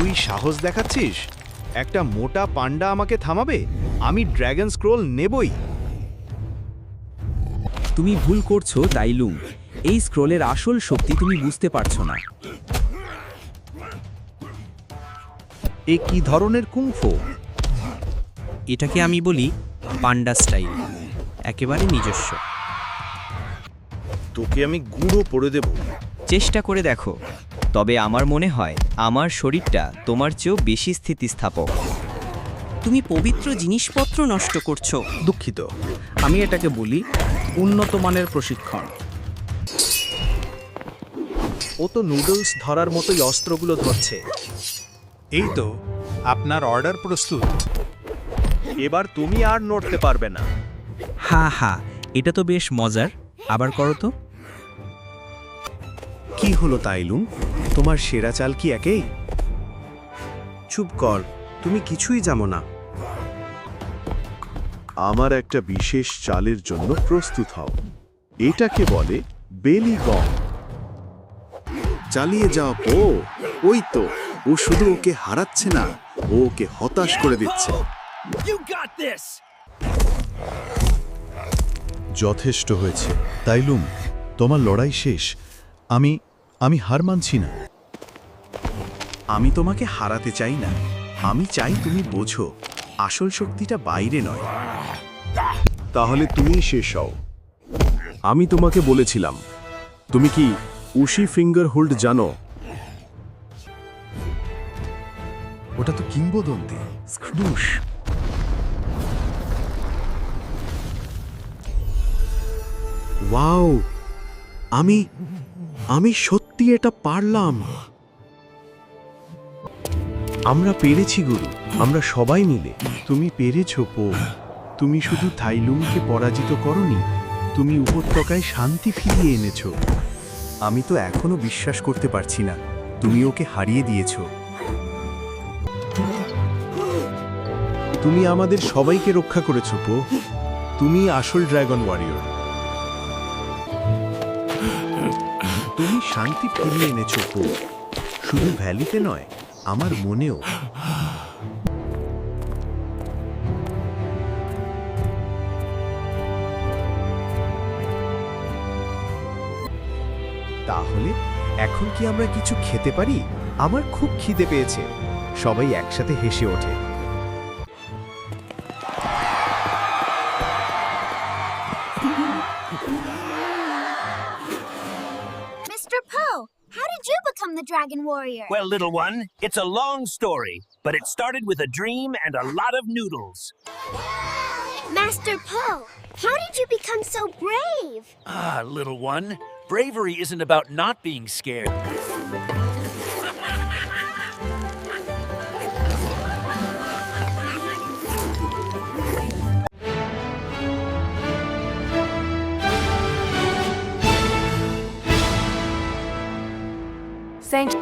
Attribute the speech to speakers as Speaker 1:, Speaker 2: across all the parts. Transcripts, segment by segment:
Speaker 1: তুই সাহস দেখাচ্ছিস? একটা মোটা পান্ডা আমাকে থামাবে? আমি ড্র্যাগন স্ক্রোল নেবই।
Speaker 2: তুমি ভুল করছ তাইলুম এই স্ক্রোলের আসল শক্তি তুমি বুঝতে পারছ না।
Speaker 1: এ কি ধরনের কুংফু?
Speaker 3: এটাকে আমি বলি পান্ডা স্টাইল। একেবারে নিজস্ব।
Speaker 1: তোকে আমি গুঁড়ো পড়ে দেব।
Speaker 3: চেষ্টা করে দেখো। তবে আমার মনে হয় আমার শরীরটা তোমার চেয়েও বেশি স্থিতিস্থাপক। তুমি পবিত্র জিনিসপত্র নষ্ট করছ।
Speaker 4: দুঃখিত। আমি এটাকে বলি উন্নত মানের প্রশিক্ষণ।
Speaker 1: ও তো নুডলস ধরার মতোই অস্ত্রগুলো ধরছে।
Speaker 5: এই তো আপনার অর্ডার প্রস্তুত।
Speaker 1: এবার তুমি আর নড়তে পারবে না।
Speaker 2: হা হা এটা তো বেশ মজার। আবার করো তো।
Speaker 1: কি হলো তাইলুম? তোমার সেরা চাল কি একেই? চুপ কর তুমি কিছুই জানো না।
Speaker 6: আমার একটা বিশেষ চালের জন্য প্রস্তুত হও। এটাকে বলে বেলি গম। চালিয়ে যাও। ও ওই তো। ও শুধু ওকে হারাচ্ছে না ও ওকে হতাশ করে দিচ্ছে। যথেষ্ট হয়েছে। তাইলুম তোমার লড়াই শেষ। আমি আমি হার মানছি না।
Speaker 1: আমি তোমাকে হারাতে চাই না। আমি চাই তুমি বোঝো আসল শক্তিটা বাইরে নয়।
Speaker 6: তাহলে তুমি শেষ হও। আমি তোমাকে বলেছিলাম তুমি কি উশি ফিঙ্গার হোল্ড জানো?
Speaker 1: ওটা তো কিংবদন্তি স্ক্রুশ।
Speaker 6: ওয়াও আমি আমি সত্যি এটা পারলাম।
Speaker 1: আমরা পেরেছি, গুরু। আমরা সবাই মিলে। তুমি পেরেছ, পো। তুমি শুধু থাইলুমকে পরাজিত করনি, তুমি উপত্যকায় শান্তি ফিরিয়ে এনেছো। আমি তো এখনও বিশ্বাস করতে পারছি না, তুমি ওকে হারিয়ে দিয়েছ। তুমি আমাদের সবাইকে রক্ষা করেছ, পো। তুমি আসল ড্রাগন ওয়ারিয়র। তুমি শান্তি ফিরিয়ে এনেছো পো শুধু ভ্যালিতে নয়, আমার মনেও। তাহলে, এখন কি আমরা কিছু খেতে পারি? আমার খুব খিদে পেয়েছে। সবাই একসাথে হেসে ওঠে।
Speaker 7: The Dragon Warrior?
Speaker 8: Well, little one, it's a long story, but it started with a dream and a lot of noodles.
Speaker 7: Master Poe, how did you become so brave?
Speaker 8: Ah, little one, bravery isn't about not being scared.
Speaker 9: Thank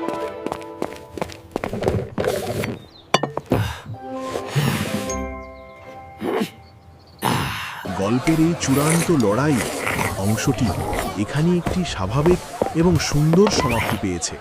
Speaker 6: গল্পের এই চূড়ান্ত লড়াই অংশটি এখানে একটি স্বাভাবিক এবং সুন্দর সমাপ্তি পেয়েছে।